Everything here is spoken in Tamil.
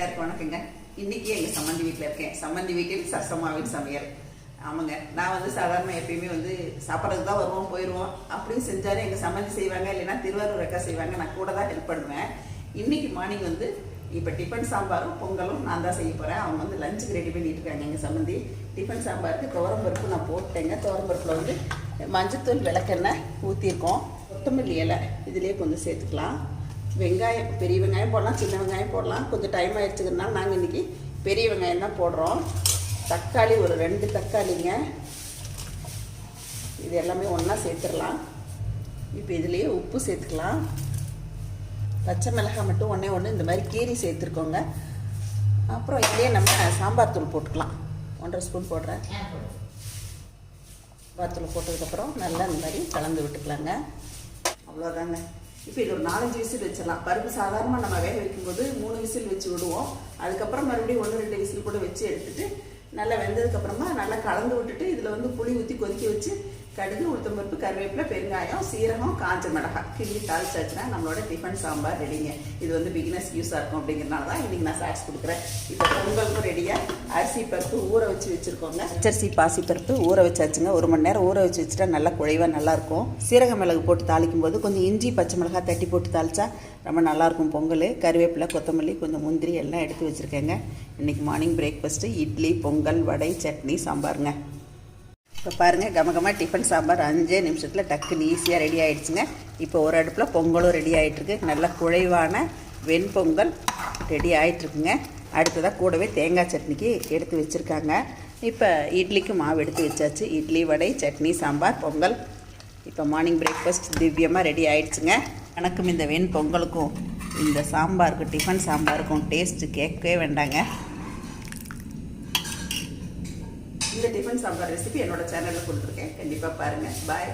எல்லாருக்கும் வணக்கங்க இன்னைக்கு எங்க சம்மந்தி வீட்டில் இருக்கேன். சம்மந்தி வீட்டில் சசமாவின் சமையல். ஆமாங்க. நான் வந்து சாதாரண எப்பயுமே வந்து சாப்பிட்றதுக்கு தான் வருவோம் போயிடுவோம் அப்படின்னு செஞ்சாலும் எங்கள் சம்மந்தி செய்வாங்க இல்லைன்னா திருவாரூர் அக்கா செய்வாங்க. நான் கூட தான் ஹெல்ப் பண்ணுவேன். இன்னைக்கு மார்னிங் வந்து இப்போ டிஃபன் சாம்பாரும் பொங்கலும் நான் தான் செய்ய போகிறேன் அவங்க வந்து லஞ்சுக்கு ரெடி பண்ணிட்டு இருக்காங்க எங்கள் சம்மந்தி. டிஃபன் சாம்பாருக்கு துவரம்பருப்பு நான் போட்டேங்க. துவரம்பருப்பில் வந்து மஞ்சத்தூள் விளக்கெண்ணெய் ஊற்றிருக்கோம் கொத்தமல்லி இலை இதுலேயே கொஞ்சம் சேர்த்துக்கலாம். வெங்காயம் பெரிய வெங்காயம் போடலாம் சின்ன வெங்காயம் போடலாம். கொஞ்சம் டைம் ஆயிடுச்சுக்கிறதுனால நாங்கள் இன்றைக்கி பெரிய வெங்காயம் தான் போடுறோம். தக்காளி ஒரு ரெண்டு தக்காளிங்க. இது எல்லாமே ஒன்றா சேர்த்துடலாம். இப்போ இதுலேயே உப்பு சேர்த்துக்கலாம். பச்சை மிளகாய் மட்டும் ஒன்றே ஒன்று இந்த மாதிரி கீரி சேர்த்துருக்கோங்க. அப்புறம் இதுலேயே நம்ம சாம்பார் தூள் போட்டுக்கலாம். ஒன்றரை ஸ்பூன் போடுறேன். சாம்பார் தூள் போட்டதுக்கப்புறம் நல்லா இந்த மாதிரி கலந்து விட்டுக்கலாங்க. அவ்வளோதாங்க இப்போ இது ஒரு நாலஞ்சு விசில் வச்சிடலாம். பருப்பு சாதாரணமாக நம்ம வேக வைக்கும்போது மூணு விசில் வச்சு விடுவோம். அதுக்கப்புறம் மறுபடியும் ஒன்று ரெண்டு விசில் கூட வச்சு எடுத்துட்டு நல்லா வெந்ததுக்கப்புறமா நல்லா கலந்து விட்டுட்டு இதில் வந்து புளி ஊற்றி கொதிக்க வச்சு கடுகு உளுத்தம்பருப்பு கருவேப்பிலை பெருங்காயம் சீரகம் காஞ்ச மிளகாய். கிள்ளி தாளிச்சாச்சுன்னா நம்மளோட டிஃபன் சாம்பார் ரெடிங்க இது வந்து பிகினஸ் யூஸாக இருக்கும் அப்படிங்கிறனால தான் இன்றைக்கி நான் சாட்ஸ் கொடுக்குறேன். இப்போ பொங்கலுக்கும் ரெடியாக அரிசி பருப்பு ஊற வச்சு வச்சுருக்கோங்க. அச்சரிசி பாசி பருப்பு ஊற வச்சாச்சுங்க. ஒரு மணி நேரம் ஊற வச்சு வச்சுட்டா நல்லா குழைவாக நல்லாயிருக்கும் சீரக மிளகு போட்டு தாளிக்கும் போது கொஞ்சம் இஞ்சி பச்சை மிளகாய் தட்டி போட்டு தாளிச்சா ரொம்ப நல்லாயிருக்கும் பொங்கல். கருவேப்பிலை கொத்தமல்லி கொஞ்சம் முந்திரி எல்லாம் எடுத்து வச்சுருக்கேங்க. இன்றைக்கி morning breakfast idli pongal pongal vada chutney சாம்பாருங்க. இப்போ பாருங்கள் கமகமாக டிஃபன் சாம்பார் அஞ்சே நிமிஷத்தில் டக்குன்னு ஈஸியாக ரெடி ஆகிடுச்சுங்க இப்போ ஒரு அடுப்பில் பொங்கலும் ரெடி ஆகிட்டுருக்கு நல்ல குழைவான வெண்பொங்கல் ரெடி ஆகிட்டுருக்குங்க அடுத்ததாக கூடவே தேங்காய் சட்னிக்கு எடுத்து வச்சுருக்காங்க. இப்போ இட்லிக்கு மாவு எடுத்து வச்சாச்சு. இட்லி வடை சட்னி சாம்பார் பொங்கல். இப்போ மார்னிங் பிரேக்ஃபாஸ்ட் திவ்யமாக ரெடி ஆகிடுச்சுங்க எனக்கும் இந்த வெண் பொங்கலுக்கும் இந்த சாம்பாருக்கும் டிஃபன் சாம்பாருக்கும் டேஸ்ட்டு கேட்கவே வேண்டாங்க. இந்த டிஃபன் சாம்பார் ரெசிபி என்னோட சேனலில் கொடுத்துருக்கேன். கண்டிப்பாக பாருங்கள் பாய்